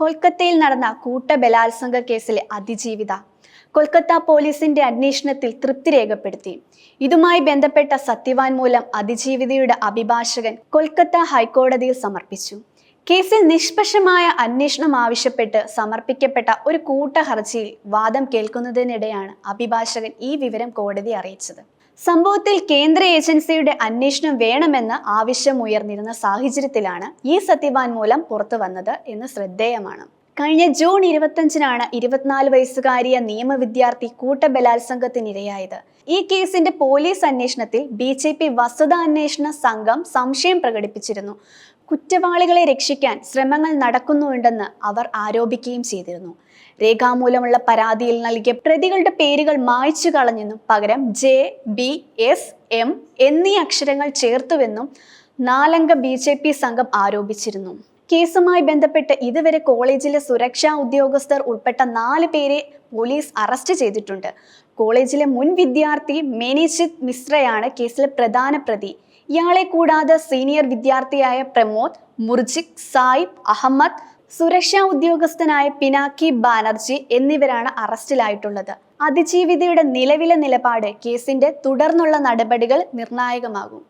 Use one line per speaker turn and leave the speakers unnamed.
കൊൽക്കത്തയിൽ നടന്ന കൂട്ടബലാത്സംഗ കേസിലെ അതിജീവിത കൊൽക്കത്ത പോലീസിന്റെ അന്വേഷണത്തിൽ തൃപ്തി രേഖപ്പെടുത്തി. ഇതുമായി ബന്ധപ്പെട്ട സത്യവാൻമൂലം അതിജീവിതയുടെ അഭിഭാഷകൻ കൊൽക്കത്ത ഹൈക്കോടതിയിൽ സമർപ്പിച്ചു. കേസിൽ നിഷ്പക്ഷമായ അന്വേഷണം ആവശ്യപ്പെട്ട് സമർപ്പിക്കപ്പെട്ട ഒരു കൂട്ട ഹർജിയിൽ വാദം കേൾക്കുന്നതിനിടെയാണ് അഭിഭാഷകൻ ഈ വിവരം കോടതി അറിയിച്ചത്. സംഭവത്തിൽ കേന്ദ്ര ഏജൻസിയുടെ അന്വേഷണം വേണമെന്ന് ആവശ്യമുയർന്നിരുന്ന സാഹചര്യത്തിലാണ് ഈ സത്യവാൻ സത്യവാങ്മൂലം പുറത്തു വന്നത് എന്ന് ശ്രദ്ധേയമാണ്. കഴിഞ്ഞ ജൂൺ ഇരുപത്തഞ്ചിനാണ് ഇരുപത്തിനാല് വയസ്സുകാരിയ നിയമ വിദ്യാർത്ഥി കൂട്ടബലാത്സംഗത്തിനിരയായത്. ഈ കേസിന്റെ പോലീസ് അന്വേഷണത്തിൽ ബി ജെ പി വസ്തുതാന്വേഷണ സംഘം സംശയം പ്രകടിപ്പിച്ചിരുന്നു. കുറ്റവാളികളെ രക്ഷിക്കാൻ ശ്രമങ്ങൾ നടക്കുന്നുണ്ടെന്ന് അവർ ആരോപിക്കുകയും ചെയ്തിരുന്നു. രേഖാമൂലമുള്ള പരാതിയിൽ നൽകിയ പ്രതികളുടെ പേരുകൾ മായ്ച്ചു കളഞ്ഞെന്നും പകരം ജെ ബി എസ് എം എന്നീ അക്ഷരങ്ങൾ ചേർത്തുവെന്നും നാലംഗ ബി ജെ പി സംഘം ആരോപിച്ചിരുന്നു. കേസുമായി ബന്ധപ്പെട്ട് ഇതുവരെ കോളേജിലെ സുരക്ഷാ ഉദ്യോഗസ്ഥർ ഉൾപ്പെട്ട നാല് പേരെ പോലീസ് അറസ്റ്റ് ചെയ്തിട്ടുണ്ട്. കോളേജിലെ മുൻ വിദ്യാർത്ഥി മേനിജിത് മിശ്രയാണ് കേസിലെ പ്രധാന പ്രതി. ഇയാളെ കൂടാതെ സീനിയർ വിദ്യാർത്ഥിയായ പ്രമോദ് മുർജിക് സായിബ് അഹമ്മദ് സുരക്ഷാ ഉദ്യോഗസ്ഥനായ പിനാക്കി ബാനർജി എന്നിവരാണ് അറസ്റ്റിലായിട്ടുള്ളത്. അതിജീവിതയുടെ നിലവിലെ നിലപാട് കേസിന്റെ തുടർന്നുള്ള നടപടികൾ നിർണായകമാകും.